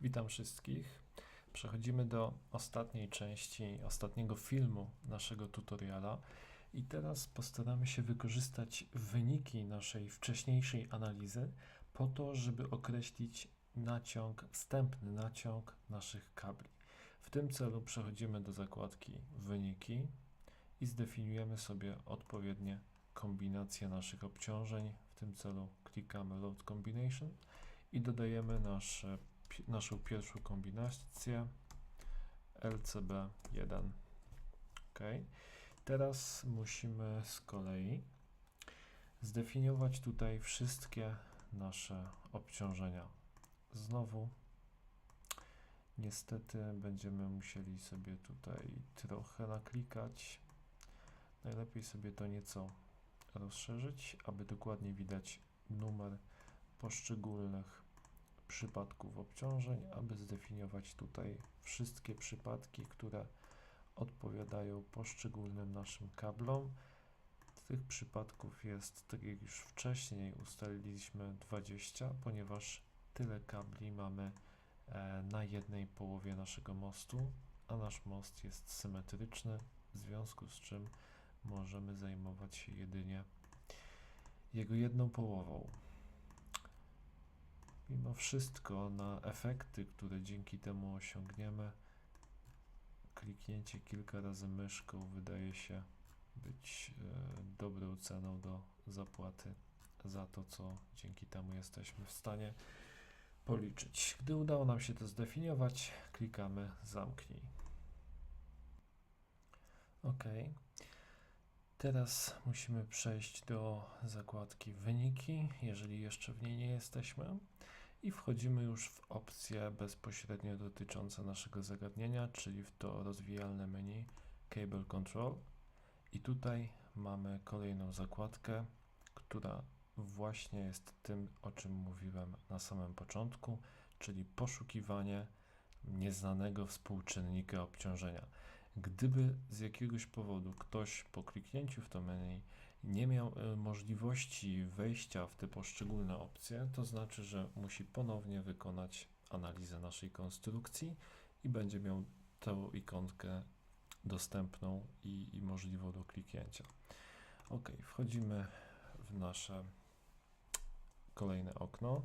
Witam wszystkich. Przechodzimy do ostatniej części, ostatniego filmu naszego tutoriala i teraz postaramy się wykorzystać wyniki naszej wcześniejszej analizy po to, żeby określić naciąg, wstępny naciąg naszych kabli. W tym celu przechodzimy do zakładki wyniki i zdefiniujemy sobie odpowiednie kombinacje naszych obciążeń. W tym celu klikamy Load Combination i dodajemy nasze, naszą pierwszą kombinację LCB1. OK. Teraz musimy z kolei zdefiniować tutaj wszystkie nasze obciążenia. Znowu niestety będziemy musieli sobie tutaj trochę naklikać. Najlepiej sobie to nieco rozszerzyć, aby dokładnie widać numer poszczególnych przypadków obciążeń, aby zdefiniować tutaj wszystkie przypadki, które odpowiadają poszczególnym naszym kablom. Tych przypadków jest, tak jak już wcześniej ustaliliśmy, 20, ponieważ tyle kabli mamy e, na jednej połowie naszego mostu, a nasz most jest symetryczny, w związku z czym możemy zajmować się jedynie jego jedną połową. Mimo wszystko na efekty, które dzięki temu osiągniemy, kliknięcie kilka razy myszką wydaje się być e, dobrą ceną do zapłaty za to, co dzięki temu jesteśmy w stanie policzyć. Gdy udało nam się to zdefiniować, klikamy zamknij. OK. Teraz musimy przejść do zakładki wyniki, jeżeli jeszcze w niej nie jesteśmy. I wchodzimy już w opcje bezpośrednio dotyczące naszego zagadnienia, czyli w to rozwijalne menu Cable Control. I tutaj mamy kolejną zakładkę, która właśnie jest tym, o czym mówiłem na samym początku, czyli poszukiwanie nieznanego współczynnika obciążenia. Gdyby z jakiegoś powodu ktoś po kliknięciu w to menu nie miał e, możliwości wejścia w te poszczególne opcje, to znaczy, że musi ponownie wykonać analizę naszej konstrukcji i będzie miał tę ikonkę dostępną i, i możliwą do kliknięcia. OK, wchodzimy w nasze kolejne okno.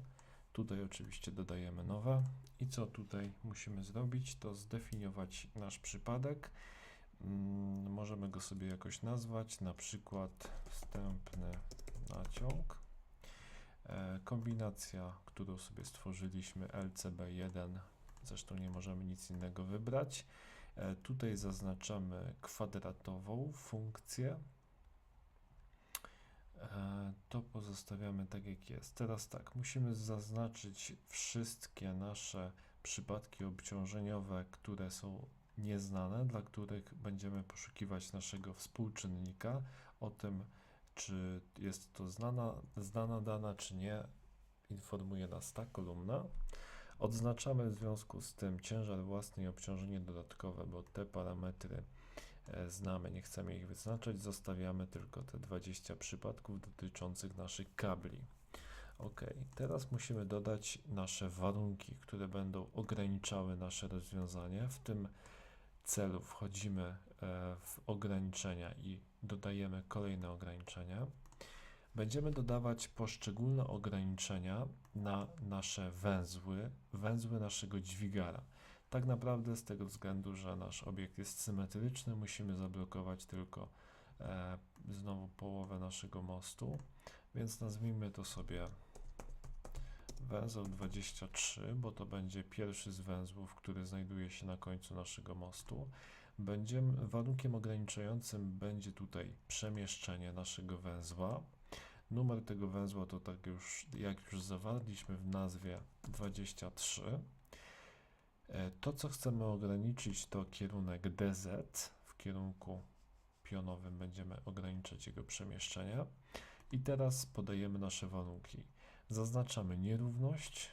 Tutaj oczywiście dodajemy nowe. I co tutaj musimy zrobić, to zdefiniować nasz przypadek. Mm, możemy go sobie jakoś nazwać, na przykład wstępny naciąg. E, kombinacja, którą sobie stworzyliśmy LCB1, zresztą nie możemy nic innego wybrać. E, tutaj zaznaczamy kwadratową funkcję. E, to pozostawiamy tak jak jest. Teraz tak, musimy zaznaczyć wszystkie nasze przypadki obciążeniowe, które są nieznane, dla których będziemy poszukiwać naszego współczynnika. O tym, czy jest to znana, znana dana, czy nie, informuje nas ta kolumna. Odznaczamy w związku z tym ciężar własny i obciążenie dodatkowe, bo te parametry e, znamy, nie chcemy ich wyznaczać, zostawiamy tylko te 20 przypadków dotyczących naszych kabli. OK, teraz musimy dodać nasze warunki, które będą ograniczały nasze rozwiązanie. W tym celu wchodzimy e, w ograniczenia i dodajemy kolejne ograniczenia. Będziemy dodawać poszczególne ograniczenia na nasze węzły, węzły naszego dźwigara. Tak naprawdę z tego względu, że nasz obiekt jest symetryczny, musimy zablokować tylko e, znowu połowę naszego mostu, więc nazwijmy to sobie węzeł 23, bo to będzie pierwszy z węzłów, który znajduje się na końcu naszego mostu. Będziemy, warunkiem ograniczającym będzie tutaj przemieszczenie naszego węzła. Numer tego węzła to tak już, jak już zawarliśmy w nazwie 23. E, To, co chcemy ograniczyć, to kierunek DZ. W kierunku pionowym będziemy ograniczać jego przemieszczenia. I teraz podajemy nasze warunki. Zaznaczamy nierówność,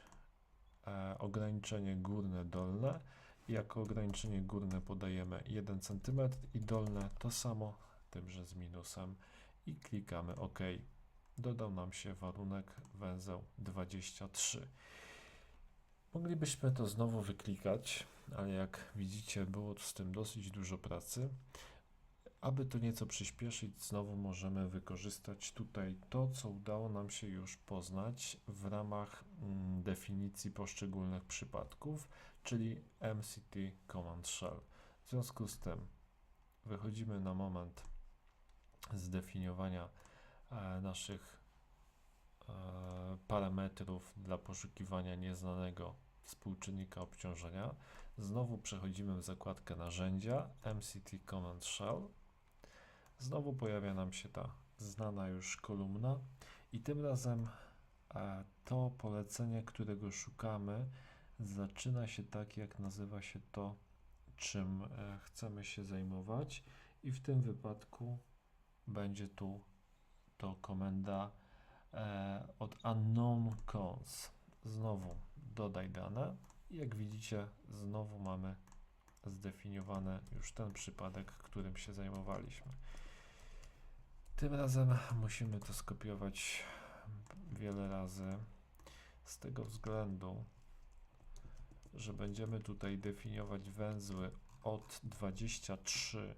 e, ograniczenie górne, dolne. Jako ograniczenie górne podajemy 1 cm i dolne to samo, tymże z minusem i klikamy OK. Dodał nam się warunek węzeł 23. Moglibyśmy to znowu wyklikać, ale jak widzicie, było z tym dosyć dużo pracy. Aby to nieco przyspieszyć, znowu możemy wykorzystać tutaj to, co udało nam się już poznać w ramach mm, definicji poszczególnych przypadków, czyli MCT Command Shell. W związku z tym wychodzimy na moment z definiowania e, naszych e, parametrów dla poszukiwania nieznanego współczynnika obciążenia. Znowu przechodzimy w zakładkę narzędzia MCT Command Shell. Znowu pojawia nam się ta znana już kolumna i tym razem e, to polecenie, którego szukamy, zaczyna się tak, jak nazywa się to, czym e, chcemy się zajmować i w tym wypadku będzie tu to komenda e, od unknown cons. Znowu dodaj dane. Jak widzicie, znowu mamy zdefiniowany już ten przypadek, którym się zajmowaliśmy. Tym razem musimy to skopiować wiele razy z tego względu, że będziemy tutaj definiować węzły od 23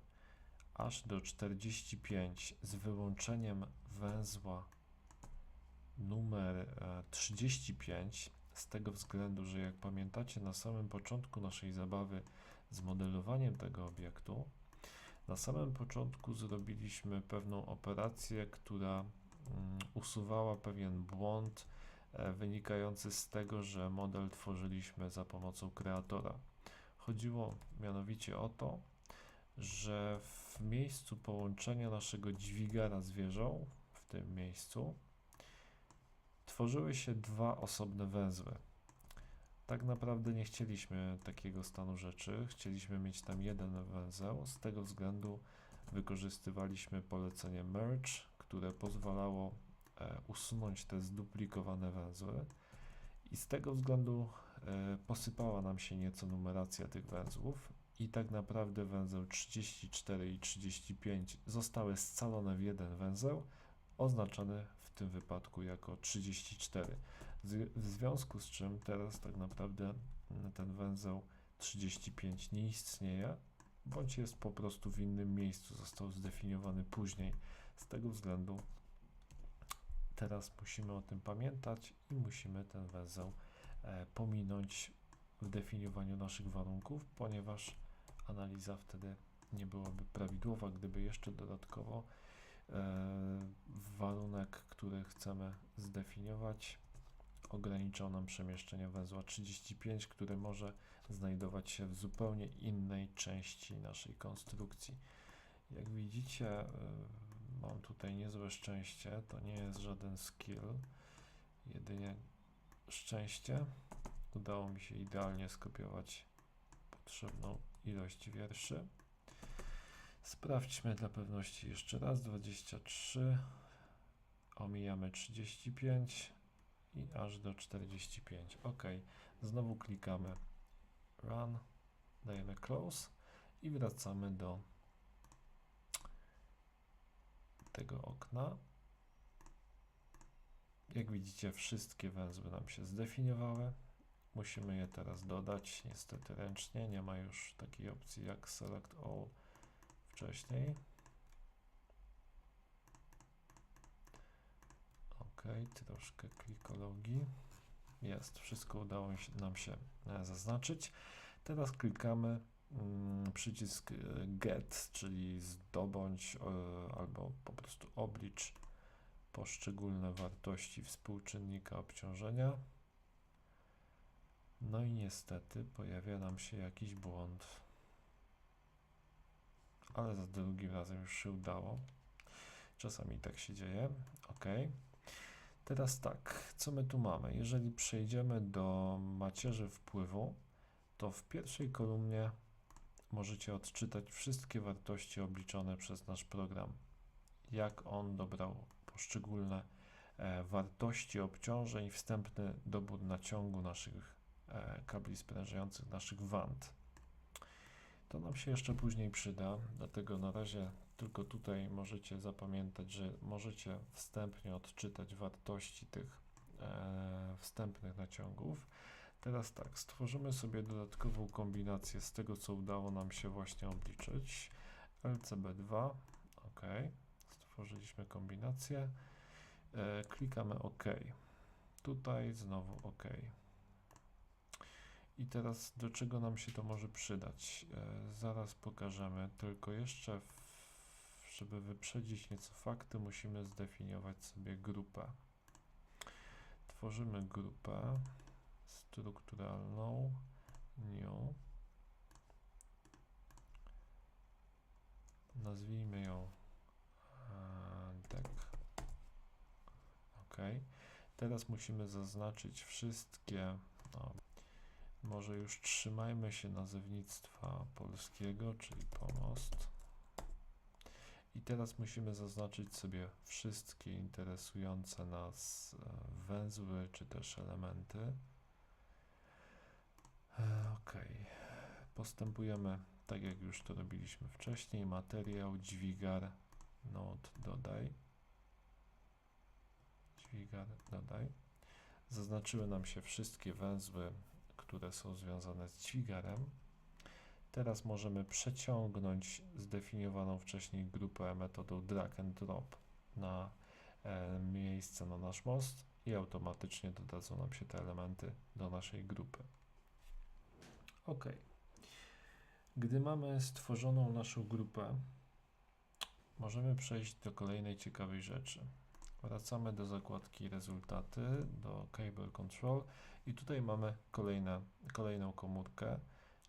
aż do 45 z wyłączeniem węzła numer e, 35 z tego względu, że jak pamiętacie na samym początku naszej zabawy z modelowaniem tego obiektu, na samym początku zrobiliśmy pewną operację, która mm, usuwała pewien błąd e, wynikający z tego, że model tworzyliśmy za pomocą kreatora. Chodziło mianowicie o to, że w miejscu połączenia naszego dźwigara z wieżą, w tym miejscu, tworzyły się dwa osobne węzły. Tak naprawdę nie chcieliśmy takiego stanu rzeczy, chcieliśmy mieć tam jeden węzeł, z tego względu wykorzystywaliśmy polecenie merge, które pozwalało e, usunąć te zduplikowane węzły. I z tego względu e, posypała nam się nieco numeracja tych węzłów. I tak naprawdę węzeł 34 i 35 zostały scalone w jeden węzeł, oznaczony w tym wypadku jako 34. W związku z czym teraz tak naprawdę ten węzeł 35 nie istnieje, bądź jest po prostu w innym miejscu, został zdefiniowany później. Z tego względu teraz musimy o tym pamiętać i musimy ten węzeł e, pominąć w definiowaniu naszych warunków, ponieważ analiza wtedy nie byłaby prawidłowa, gdyby jeszcze dodatkowo e, warunek, który chcemy zdefiniować, ograniczał nam przemieszczenie węzła 35, który może znajdować się w zupełnie innej części naszej konstrukcji. Jak widzicie, y, mam tutaj niezłe szczęście, to nie jest żaden skill, jedynie szczęście. Udało mi się idealnie skopiować potrzebną ilość wierszy. Sprawdźmy dla pewności jeszcze raz. 23, omijamy 35, i aż do 45. OK. Znowu klikamy Run, dajemy Close i wracamy do tego okna. Jak widzicie, wszystkie węzły nam się zdefiniowały. Musimy je teraz dodać, niestety ręcznie. Nie ma już takiej opcji jak Select All wcześniej. Troszkę klikologii. Jest, wszystko udało nam się e, zaznaczyć. Teraz klikamy mm, przycisk e, Get, czyli zdobądź e, albo po prostu oblicz poszczególne wartości współczynnika obciążenia. No i niestety pojawia nam się jakiś błąd. Ale za drugim razem już się udało. Czasami tak się dzieje. OK. Teraz tak, co my tu mamy? Jeżeli przejdziemy do macierzy wpływu, to w pierwszej kolumnie możecie odczytać wszystkie wartości obliczone przez nasz program. Jak on dobrał poszczególne e, wartości obciążeń, wstępny dobór naciągu naszych e, kabli sprężających, naszych wand. To nam się jeszcze później przyda, dlatego na razie tylko tutaj możecie zapamiętać, że możecie wstępnie odczytać wartości tych e, wstępnych naciągów. Teraz tak, stworzymy sobie dodatkową kombinację z tego, co udało nam się właśnie obliczyć. LCB2, OK. Stworzyliśmy kombinację. E, klikamy OK. Tutaj znowu OK. I teraz do czego nam się to może przydać? E, zaraz pokażemy, tylko jeszcze, w, żeby wyprzedzić nieco fakty, musimy zdefiniować sobie grupę. Tworzymy grupę strukturalną new. Nazwijmy ją deck. OK. Teraz musimy zaznaczyć wszystkie. No, może już trzymajmy się nazewnictwa polskiego, czyli pomost. I teraz musimy zaznaczyć sobie wszystkie interesujące nas e, węzły czy też elementy. E, ok. Postępujemy tak jak już to robiliśmy wcześniej. Materiał, dźwigar, node dodaj. Dźwigar dodaj. Zaznaczyły nam się wszystkie węzły, które są związane z dźwigarem. Teraz możemy przeciągnąć zdefiniowaną wcześniej grupę metodą drag and drop na e, miejsce na nasz most i automatycznie dodadzą nam się te elementy do naszej grupy. OK. Gdy mamy stworzoną naszą grupę, możemy przejść do kolejnej ciekawej rzeczy. Wracamy do zakładki rezultaty, do Cable Control i tutaj mamy kolejne, kolejną komórkę,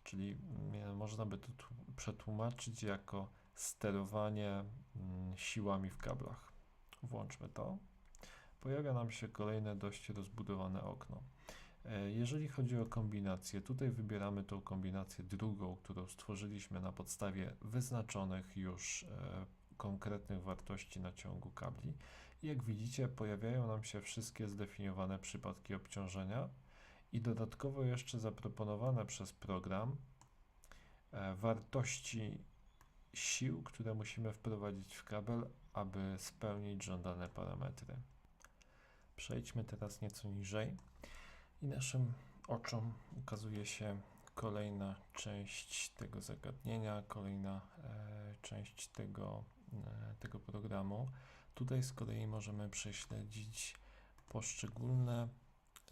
czyli mm, można by to przetłumaczyć jako sterowanie mm, siłami w kablach. Włączmy to. Pojawia nam się kolejne dość rozbudowane okno. E, jeżeli chodzi o kombinację, tutaj wybieramy tą kombinację drugą, którą stworzyliśmy na podstawie wyznaczonych już e, konkretnych wartości naciągu kabli. I jak widzicie, pojawiają nam się wszystkie zdefiniowane przypadki obciążenia i dodatkowo jeszcze zaproponowane przez program e, wartości sił, które musimy wprowadzić w kabel, aby spełnić żądane parametry. Przejdźmy teraz nieco niżej i naszym oczom ukazuje się kolejna część tego zagadnienia, kolejna e, część tego, e, tego programu. Tutaj z kolei możemy prześledzić poszczególne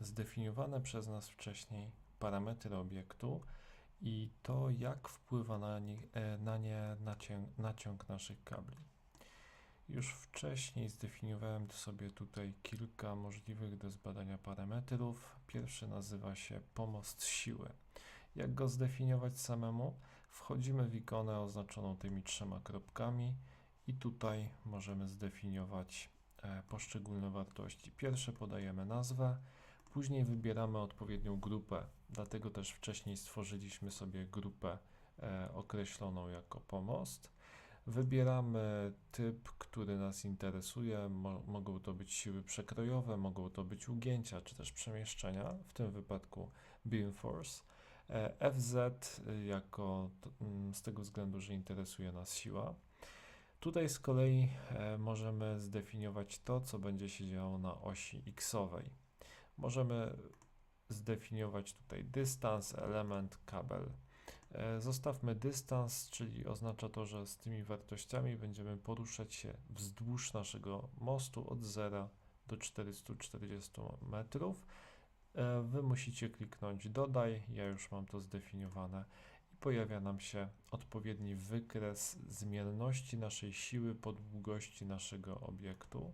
zdefiniowane przez nas wcześniej parametry obiektu i to, jak wpływa na nie, na nie naciąg, naciąg naszych kabli. Już wcześniej zdefiniowałem sobie tutaj kilka możliwych do zbadania parametrów. Pierwszy nazywa się pomost siły. Jak go zdefiniować samemu? Wchodzimy w ikonę oznaczoną tymi trzema kropkami i tutaj możemy zdefiniować e, poszczególne wartości. Pierwsze podajemy nazwę, później wybieramy odpowiednią grupę, dlatego też wcześniej stworzyliśmy sobie grupę e, określoną jako pomost. Wybieramy typ, który nas interesuje. Mo mogą to być siły przekrojowe, mogą to być ugięcia czy też przemieszczenia, w tym wypadku beam force. E, FZ jako mm, z tego względu, że interesuje nas siła. Tutaj z kolei e, możemy zdefiniować to, co będzie się działo na osi xowej. Możemy zdefiniować tutaj dystans, element, kabel. E, zostawmy dystans, czyli oznacza to, że z tymi wartościami będziemy poruszać się wzdłuż naszego mostu od 0 do 440 metrów. E, wy musicie kliknąć dodaj, ja już mam to zdefiniowane i pojawia nam się odpowiedni wykres zmienności naszej siły po długości naszego obiektu.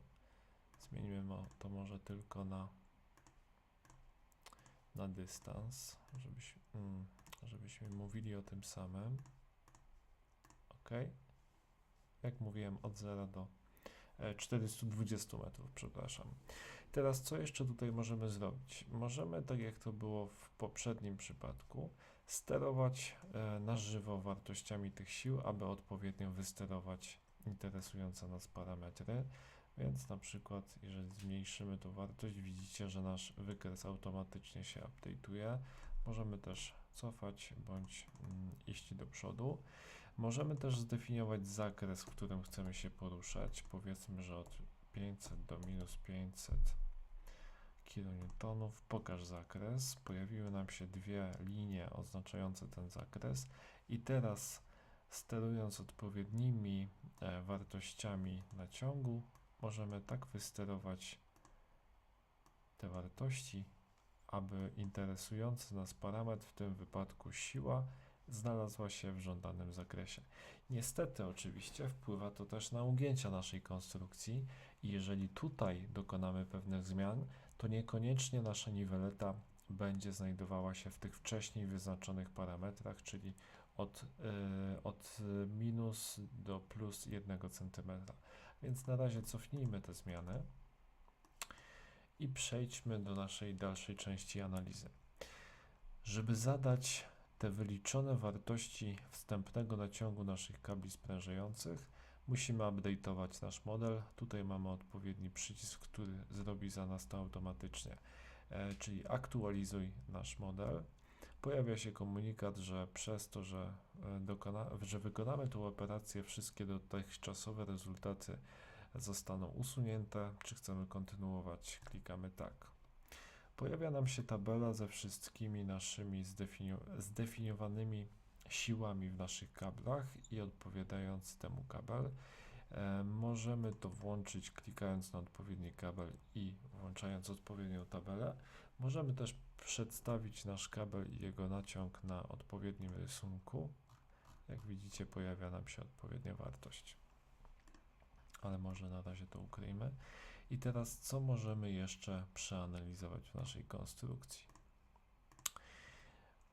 Zmienimy to może tylko na, na dystans, żebyśmy, mm, żebyśmy mówili o tym samym. OK. Jak mówiłem, od 0 do 420 e, metrów, przepraszam. Teraz co jeszcze tutaj możemy zrobić? Możemy, tak jak to było w poprzednim przypadku, sterować e, na żywo wartościami tych sił, aby odpowiednio wysterować interesujące nas parametry. Więc na przykład, jeżeli zmniejszymy tą wartość, widzicie, że nasz wykres automatycznie się update'uje. Możemy też cofać bądź mm, iść do przodu. Możemy też zdefiniować zakres, w którym chcemy się poruszać. Powiedzmy, że od 500 do minus 500 kilonewtonów, pokaż zakres. Pojawiły nam się dwie linie oznaczające ten zakres i teraz sterując odpowiednimi e, wartościami naciągu, możemy tak wysterować te wartości, aby interesujący nas parametr, w tym wypadku siła, znalazła się w żądanym zakresie. Niestety, oczywiście, wpływa to też na ugięcia naszej konstrukcji i jeżeli tutaj dokonamy pewnych zmian, to niekoniecznie nasza niweleta będzie znajdowała się w tych wcześniej wyznaczonych parametrach, czyli od, yy, od minus do plus 1 cm. Więc na razie cofnijmy te zmiany i przejdźmy do naszej dalszej części analizy. Żeby zadać te wyliczone wartości wstępnego naciągu naszych kabli sprężających, musimy update'ować nasz model. Tutaj mamy odpowiedni przycisk, który zrobi za nas to automatycznie, e, czyli aktualizuj nasz model. Pojawia się komunikat, że przez to, że, e, dokona, że wykonamy tę operację, wszystkie dotychczasowe rezultaty zostaną usunięte. Czy chcemy kontynuować? Klikamy tak. Pojawia nam się tabela ze wszystkimi naszymi zdefiniowanymi siłami w naszych kablach i odpowiadający temu kabel. E, możemy to włączyć klikając na odpowiedni kabel i włączając odpowiednią tabelę. Możemy też przedstawić nasz kabel i jego naciąg na odpowiednim rysunku. Jak widzicie pojawia nam się odpowiednia wartość. Ale może na razie to ukryjmy. I teraz co możemy jeszcze przeanalizować w naszej konstrukcji?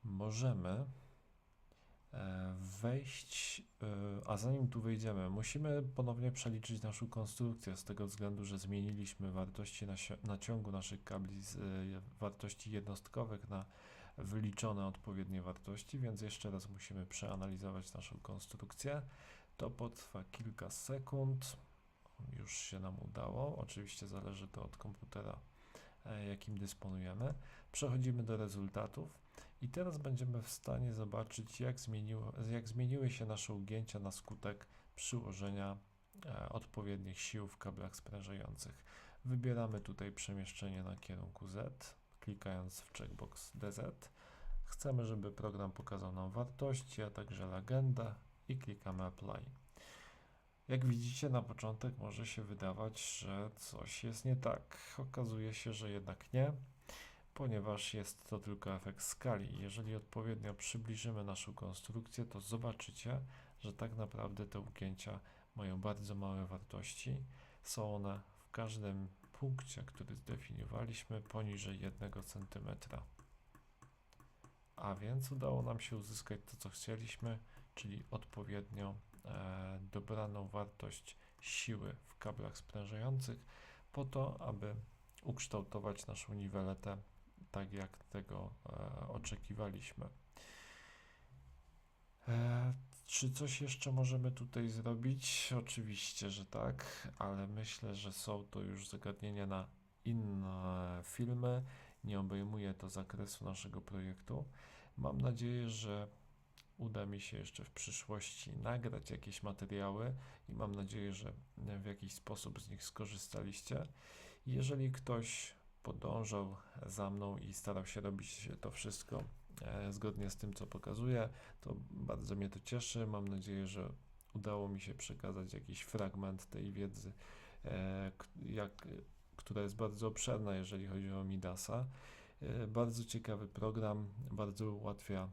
Możemy wejść, e, a zanim tu wejdziemy, musimy ponownie przeliczyć naszą konstrukcję z tego względu, że zmieniliśmy wartości naciągu naszych kabli z e, wartości jednostkowych na wyliczone odpowiednie wartości, więc jeszcze raz musimy przeanalizować naszą konstrukcję. To potrwa kilka sekund już się nam udało. Oczywiście zależy to od komputera, e, jakim dysponujemy. Przechodzimy do rezultatów i teraz będziemy w stanie zobaczyć, jak, zmieniło, jak zmieniły się nasze ugięcia na skutek przyłożenia e, odpowiednich sił w kablach sprężających. Wybieramy tutaj przemieszczenie na kierunku Z, klikając w checkbox DZ. Chcemy, żeby program pokazał nam wartości, a także legendę i klikamy Apply. Jak widzicie, na początek może się wydawać, że coś jest nie tak. Okazuje się, że jednak nie, ponieważ jest to tylko efekt skali. Jeżeli odpowiednio przybliżymy naszą konstrukcję, to zobaczycie, że tak naprawdę te ugięcia mają bardzo małe wartości. Są one w każdym punkcie, który zdefiniowaliśmy, poniżej 1 cm. A więc udało nam się uzyskać to, co chcieliśmy, czyli odpowiednio e, dobraną wartość siły w kablach sprężających po to, aby ukształtować naszą niweletę tak, jak tego e, oczekiwaliśmy. E, czy coś jeszcze możemy tutaj zrobić? Oczywiście, że tak, ale myślę, że są to już zagadnienia na inne filmy. Nie obejmuje to zakresu naszego projektu. Mam nadzieję, że uda mi się jeszcze w przyszłości nagrać jakieś materiały i mam nadzieję, że w jakiś sposób z nich skorzystaliście. Jeżeli ktoś podążał za mną i starał się robić to wszystko e, zgodnie z tym, co pokazuję, to bardzo mnie to cieszy. Mam nadzieję, że udało mi się przekazać jakiś fragment tej wiedzy, e, jak, która jest bardzo obszerna, jeżeli chodzi o Midasa. E, bardzo ciekawy program, bardzo ułatwia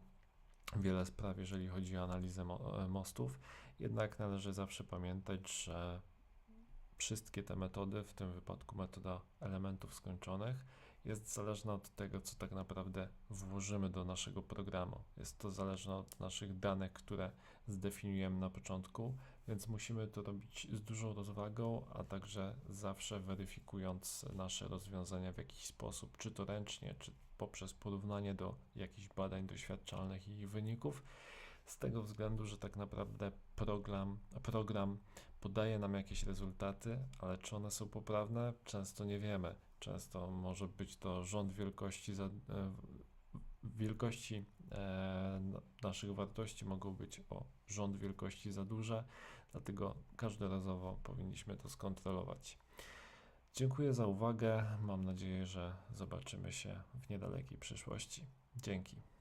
wiele spraw, jeżeli chodzi o analizę mo mostów. Jednak należy zawsze pamiętać, że wszystkie te metody, w tym wypadku metoda elementów skończonych, jest zależna od tego, co tak naprawdę włożymy do naszego programu. Jest to zależne od naszych danych, które zdefiniujemy na początku, więc musimy to robić z dużą rozwagą, a także zawsze weryfikując nasze rozwiązania w jakiś sposób, czy to ręcznie, czy poprzez porównanie do jakichś badań doświadczalnych i ich wyników. Z tego względu, że tak naprawdę program, program podaje nam jakieś rezultaty, ale czy one są poprawne, często nie wiemy. Często może być to rząd wielkości, za, e, wielkości e, naszych wartości mogą być o rząd wielkości za duże, dlatego każdorazowo powinniśmy to skontrolować. Dziękuję za uwagę. Mam nadzieję, że zobaczymy się w niedalekiej przyszłości. Dzięki.